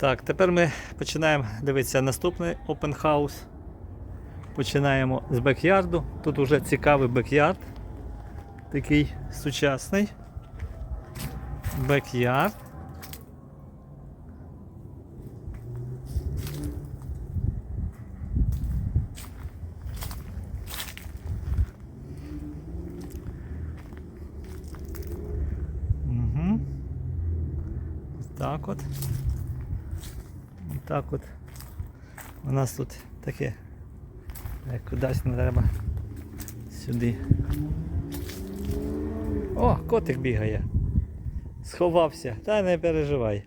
Так, тепер ми починаємо дивитися наступний open house. Починаємо з бекярду. Тут вже цікавий бекярд. Такий сучасний. Бекярд. Угу. Так от. Так от. У нас тут таке. Е, Кудись не треба. Сюди. О, котик бігає. Сховався. Та не переживай.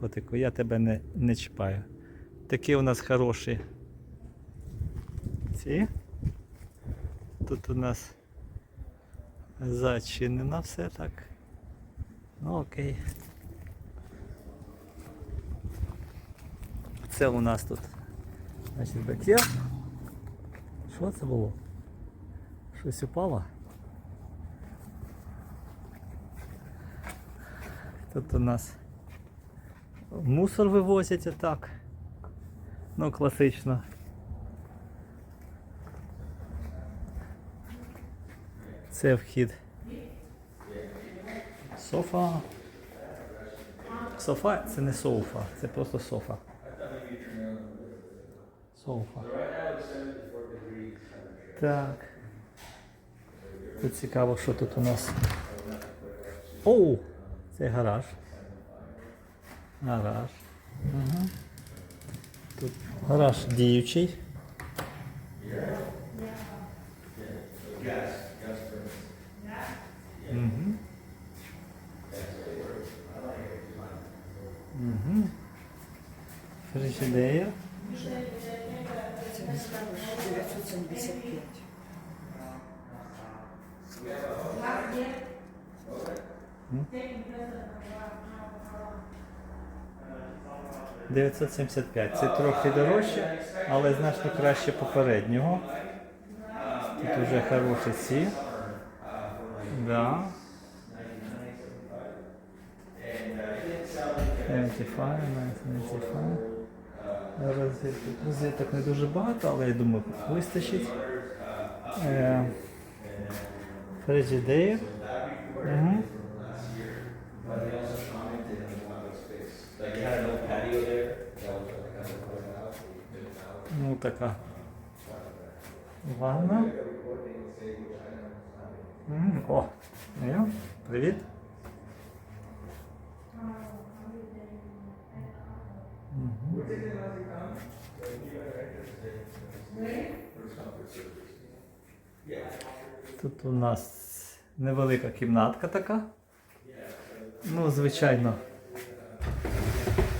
Котику, я тебе не, не чіпаю. Такі у нас хороші. Ці. Тут у нас зачинено все так. Ну окей. Це у нас тут значить, бекер. Що це було? Щось упало? Тут у нас мусор вивозять отак. Ну, класично. Це вхід. Софа. Софа це не софа, це просто софа. Софа. Так. Тут цікаво, що тут у нас. Оу! Це гараж. Гараж. Угу. Тут гараж діючий. Угу. Угу. Це не скажеш, 975. — 975. Це трохи дорожче, але значно краще попереднього. Тут вже хороші ці. Да. 75, 95. Розеток. Не дуже багато, але я думаю, вистачить. Е, Угу. Ну така. Ванна. О. Привіт. Тут у нас невелика кімнатка така. Ну, звичайно,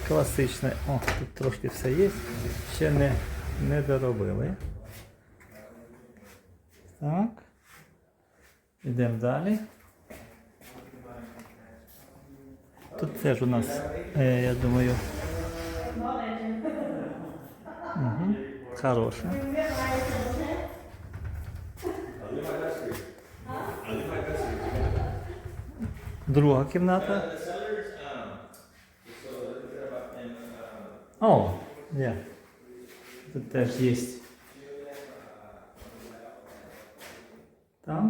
класичне. О, тут трошки все є. Ще не, не доробили. Так. Йдемо далі. Тут теж у нас, е, я думаю. Угу. Хороше. Друга кімната. О, є. Тут теж є. Так.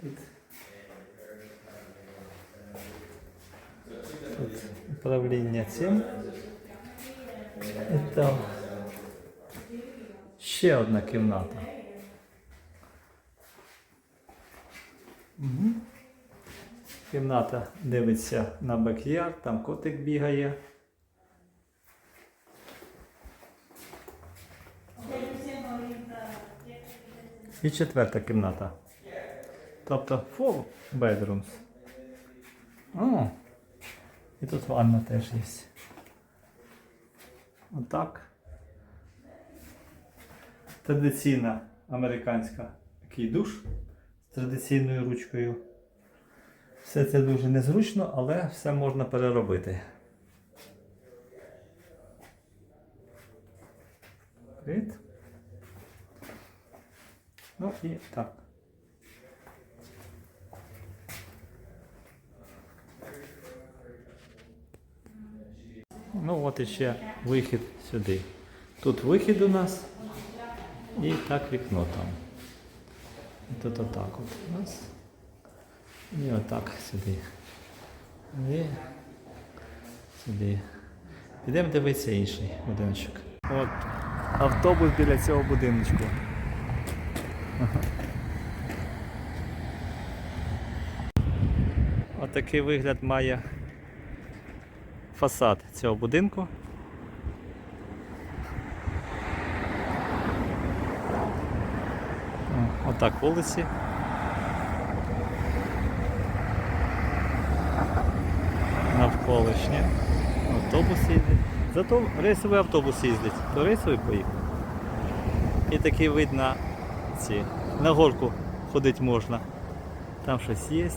Тут. Тут управління цим. І там ще одна кімната. Угу. Кімната дивиться на бек'ярд, там котик бігає. І четверта кімната. Тобто four bedrooms. О, і тут ванна теж є. Отак. Традиційна американська такий душ з традиційною ручкою. Все це дуже незручно, але все можна переробити. Привіт. Ну і так. Ну от іще вихід сюди. Тут вихід у нас і так вікно там. І тут отак от. Раз. І отак сюди. І сюди. Підемо дивитися інший будиночок. От автобус біля цього будиночку. Отакий вигляд має фасад цього будинку. О, Отак вулиці. Навколишнє. Автобус їздить. Зато рейсовий автобус їздить. То рейсовий поїхав. І такий вид на ці. На горку ходити можна. Там щось є.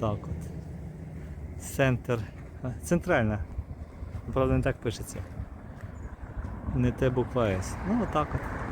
Так от. Центр. Центральна. Правда, не так пишеться. Не те буква С. Ну отак от.